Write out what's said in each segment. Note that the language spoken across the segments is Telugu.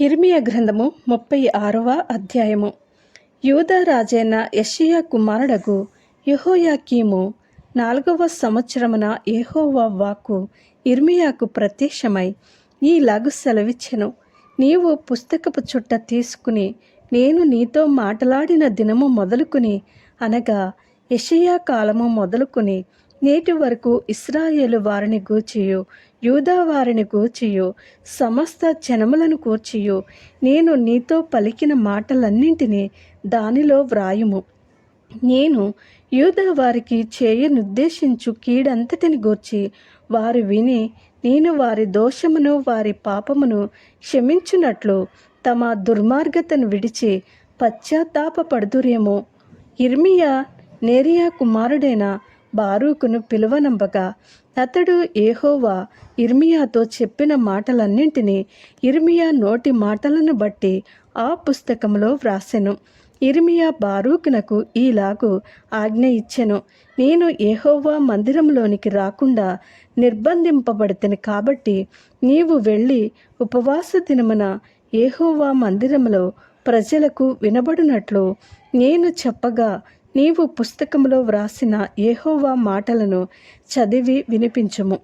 హిర్మియ గ్రంథము ముప్పై ఆరవ అధ్యాయము. యూదరాజైన యషియా కుమారుడగు యహోయాకీము నాలుగవ సంవత్సరమున ఏహోవా వాక్కు ఇర్మియాకు ప్రత్యక్షమై ఈలాగు సెలవిచ్చెను. నీవు పుస్తకపు చుట్ట తీసుకుని నేను నీతో మాట్లాడిన దినము మొదలుకుని అనగా యషియా కాలము మొదలుకుని నేటి వరకు ఇస్రాయేలు వారిని గూచియు యూదా వారిని గూర్చియు సమస్త జనములను కూర్చియు. నేను నీతో పలికిన మాటలన్నింటినీ దానిలో వ్రాయుము. నేను యూదా వారికి చేయనుద్దేశించు కీడంతటిని గూర్చి వారు విని నేను వారి దోషమును వారి పాపమును క్షమించున్నట్లు తమ దుర్మార్గతను విడిచి పశ్చాత్తాపపడుదురేమో. ఇర్మియా నేరియా కుమారుడైన బారూకును పిలువనంబగా అతడు ఏహోవా ఇర్మియాతో చెప్పిన మాటలన్నింటినీ ఇర్మియా నోటి మాటలను బట్టి ఆ పుస్తకంలో వ్రాసెను. ఇర్మియా బారూకునకు ఈలాగు ఆజ్ఞ ఇచ్చెను. నేను ఏహోవా మందిరంలోనికి రాకుండా నిర్బంధింపబడితేను కాబట్టి నీవు వెళ్ళి ఉపవాస దినమున ఏహోవా మందిరములో ప్రజలకు వినబడినట్లు నేను చెప్పగా నీవు పుస్తకంలో వ్రాసిన ఏహోవా మాటలను చదివి వినిపించుము.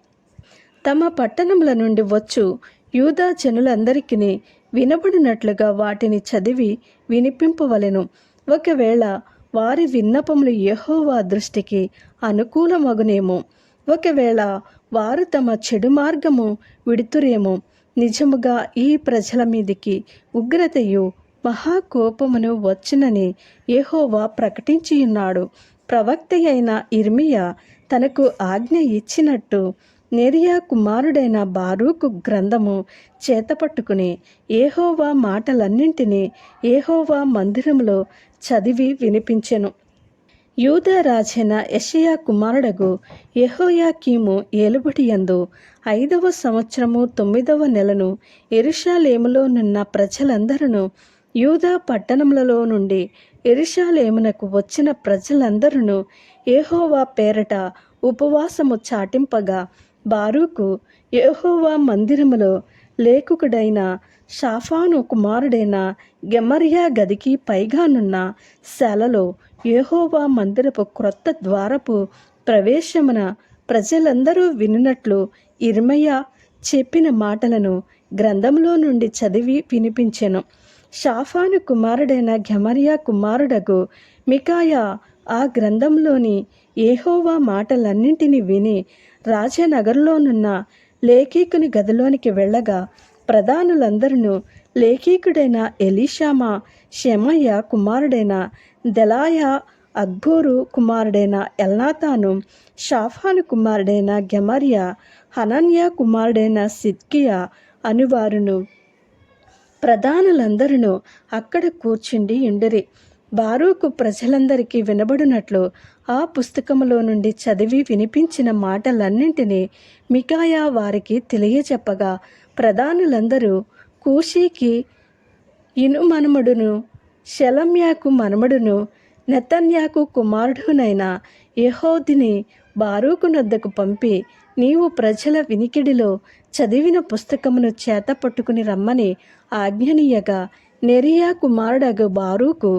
తమ పట్టణముల నుండి వచ్చు యూదా జనులందరికీ వినబడినట్లుగా వాటిని చదివి వినిపింపవలెను. ఒకవేళ వారి విన్నపములు యహోవా దృష్టికి అనుకూలమగునేమో ఒకవేళ వారు తమ చెడు మార్గము విడుతురేమో నిజముగా ఈ ప్రజల మీదికి ఉగ్రతయు మహాకోపమును వచ్చునని యెహోవా ప్రకటించియున్నాడు. ప్రవక్త అయిన ఇర్మియా తనకు ఆజ్ఞ ఇచ్చినట్టు నెరియా కుమారుడైన బారూకు గ్రంథము చేతపట్టుకుని ఏహోవా మాటలన్నింటినీ ఏహోవా మందిరములో చదివి వినిపించెను. యూదా రాజైన యషయా కుమారుడగు యహోయాకీము ఏలుబడియందు ఐదవ సంవత్సరము తొమ్మిదవ నెలను ఎరుషాలేములోనున్న ప్రజలందరూ యూదా పట్టణములలో నుండి ఎరుషాలేమునకు వచ్చిన ప్రజలందరూ ఏహోవా పేరట ఉపవాసము చాటింపగా బారూకు ఏహోవా మందిరములో లేఖకుడైన షాఫాను కుమారుడైన గెమరియా గదికి పైగానున్న శాలలో ఏహోవా మందిరపు క్రొత్త ద్వారపు ప్రవేశమున ప్రజలందరూ వినినట్లు ఇర్మయ్య చెప్పిన మాటలను గ్రంథంలో నుండి చదివి వినిపించెను. షాఫాను కుమారుడైన ఘమరియా కుమారుడగు మికాయా ఆ గ్రంథంలోని ఏహోవా మాటలన్నింటినీ విని రాజనగర్లోనున్న లేఖీకుని గదిలోనికి వెళ్ళగా ప్రధానులందరూ లేఖీకుడైన ఎలీషామా శమయ్య కుమారుడైన దెలాయా అక్బోరు కుమారుడైన ఎల్నాతాను షాఫాను కుమారుడైన గెమరియా హనన్యా కుమారుడైన సిద్కియా అనువారును. ప్రధానులందరూ అక్కడ కూర్చుండి ఉండిరి బారూకు ప్రజలందరికీ వినబడినట్లు ఆ పుస్తకములో నుండి చదివి వినిపించిన మాటలన్నింటినీ మికాయా వారికి తెలియచెప్పగా ప్రధానులందరూ కూషీకి ఇను మనమడును శలమ్యాకు మనమడును నెతన్యాకు కుమారుడునైన యహోదిని బారూకు నద్దకు పంపి నీవు ప్రజల వినికిడిలో చదివిన పుస్తకమును చేత పట్టుకుని రమ్మని ఆజ్ఞనీయగా నెరియా కుమారుడగు బారూకు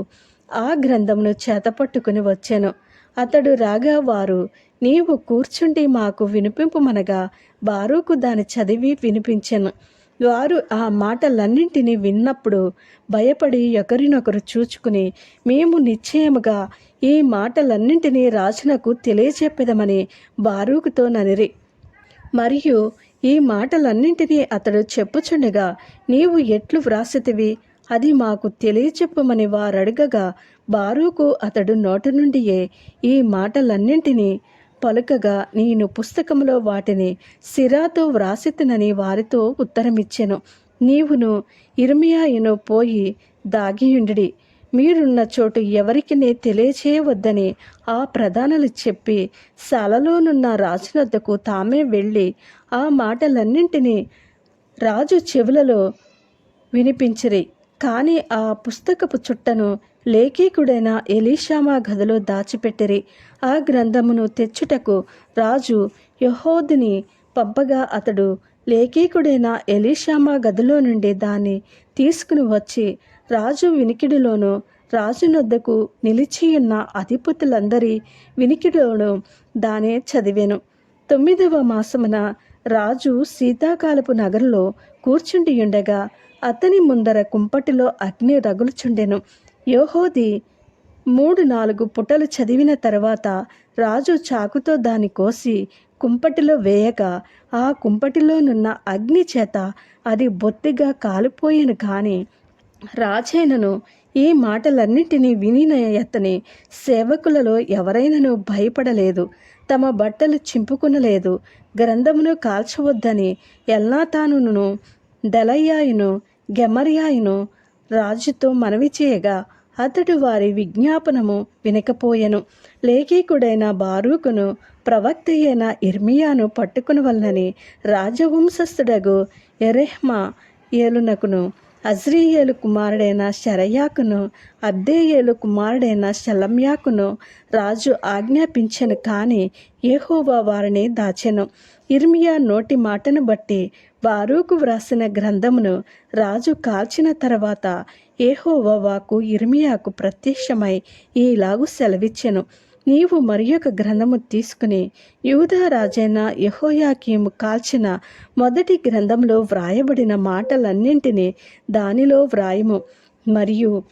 ఆ గ్రంథమును చేతపట్టుకుని వచ్చాను. అతడు రాగా వారు నీవు కూర్చుండి మాకు వినిపింపుమనగా బారూకు దాని చదివి వినిపించాను. వారు ఆ మాటలన్నింటినీ విన్నప్పుడు భయపడి ఒకరినొకరు చూచుకుని మేము నిశ్చయముగా ఈ మాటలన్నింటినీ రాజునకు తెలియజెప్పదమని బారూకుతో ననిరి. మరియు ఈ మాటలన్నింటినీ అతడు చెప్పుచుండగా నీవు ఎట్లు వ్రాసితివి? అది మాకు తెలియచెప్పమని వారడగగా బారూకు అతడు నోట నుండియే ఈ మాటలన్నింటినీ పలుకగా నేను పుస్తకంలో వాటిని సిరాతో వ్రాసితునని వారితో ఉత్తరమిచ్చాను. నీవును ఇర్మియాయును పోయి దాగియుండి మీరున్న చోటు ఎవరికి తెలియచేయవద్దని ఆ ప్రధానులు చెప్పి శాలలోనున్న రాజునద్దకు తామే వెళ్ళి ఆ మాటలన్నింటినీ రాజు చెవులలో వినిపించిరి. కానీ ఆ పుస్తకపు చుట్టను లేఖీకుడైన ఎలీషామా గదిలో దాచిపెట్టిరి. ఆ గ్రంథమును తెచ్చుటకు రాజు యహోదిని పంపగా అతడు లేఖీకుడైన ఎలీషామా గదిలో నుండి దాన్ని తీసుకుని వచ్చి రాజు వినికిడిలోనూ రాజునొద్దకు నిలిచియున్న అధిపతులందరి వినికిడిలోనూ దానే చదివాను. తొమ్మిదవ మాసమున రాజు శీతాకాలపు నగరంలో కూర్చుండియుండగా అతని ముందర కుంపటిలో అగ్ని రగులుచుండెను. యోహోది మూడు నాలుగు పుటలు చదివిన తర్వాత రాజు చాకుతో దాన్ని కోసి కుంపటిలో వేయగా ఆ కుంపటిలోనున్న అగ్ని చేత అది బొత్తిగా కాలిపోయాను కానీ రాజైనను ఈ మాటలన్నింటినీ వినిన అతని సేవకులలో ఎవరైనను భయపడలేదు తమ బట్టలు చింపుకునలేదు గ్రంథమును కాల్చవద్దని ఎల్నాతానును దలయ్యాయును గెమర్యాయును రాజుతో మనవి చేయగా అతడు వారి విజ్ఞాపనము వినకపోయెను. లేఖికుడైన బారూకును ప్రవక్త అయిన ఇర్మియాను పట్టుకునవలనని రాజవంశస్థుడగు ఎరెహ్మా ఏలునకును అజ్రీయేలు కుమారుడైన శరయాకును అబ్దేయేలు కుమారుడైన శలమ్యాకును రాజు ఆజ్ఞాపించెను కానీ ఏహోవా వారిని దాచెను. ఇర్మియా నోటి మాటను బట్టి బారూకు వ్రాసిన గ్రంథమును రాజు కాల్చిన తర్వాత ఏహోవా వాకు ఇర్మియాకు ప్రత్యక్షమై ఈలాగు సెలవిచ్చెను. నీవు మరి యొక్క గ్రంథము తీసుకుని యూదా రాజైన యహోయాకీము కాల్చిన మొదటి గ్రంథంలో వ్రాయబడిన మాటలన్నింటినీ దానిలో వ్రాయము. మరియు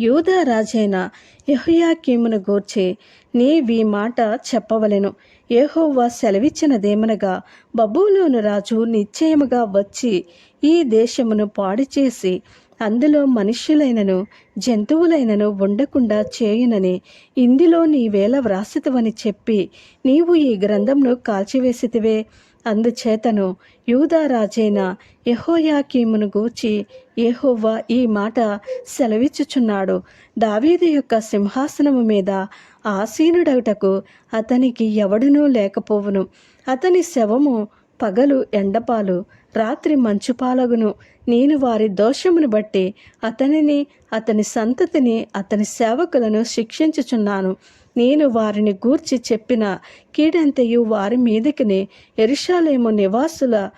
యూదా రాజైన యహోయాకీమును గూర్చి నీవీ మాట చెప్పవలెను. ఏహోవా సెలవిచ్చినదేమనగా బబులోను రాజు నిశ్చయముగా వచ్చి ఈ దేశమును పాడు చేసి అందులో మనుష్యులైనను జంతువులైనను ఉండకుండా చేయునని ఇందులో నీవేళ వ్రాసితవని చెప్పి నీవు ఈ గ్రంథంను కాల్చివేసితివే. అందుచేతను యూదారాజైన యహోయాకీమును గూర్చి యెహోవా ఈ మాట సెలవిచ్చుచున్నాడు. దావీదు యొక్క సింహాసనము మీద ఆసీనుడవుటకు అతనికి ఎవడునూ లేకపోవును. అతని శవము పగలు ఎండపాలు రాత్రి మంచుపాలగును. నేను వారి దోషమును బట్టి అతనిని అతని సంతతిని అతని సేవకులను శిక్షించుచున్నాను. నేను వారిని గూర్చి చెప్పిన కీడంతయు వారి మీదకిని ఎరుషాలేము నివాసుల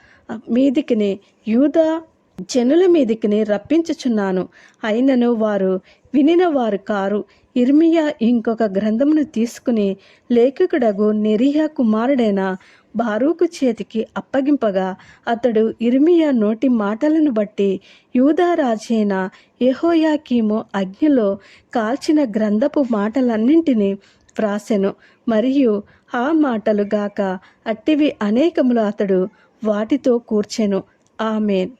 మీదికిని యూదా జనుల మీదికిని రప్పించుచున్నాను. అయినను వారు వినిన వారు కారు. ఇర్మియా ఇంకొక గ్రంథమును తీసుకుని లేఖకుడగు నెరియా కుమారుడైన బారూకు చేతికి అప్పగింపగా అతడు ఇర్మియా నోటి మాటలను బట్టి యూదా రాజైన అగ్నిలో కాల్చిన గ్రంథపు మాటలన్నింటినీ వ్రాసెను. మరియు ఆ మాటలు గాక అట్టివి అనేకములు అతడు వాటితో కూర్చెను. ఆమెన్.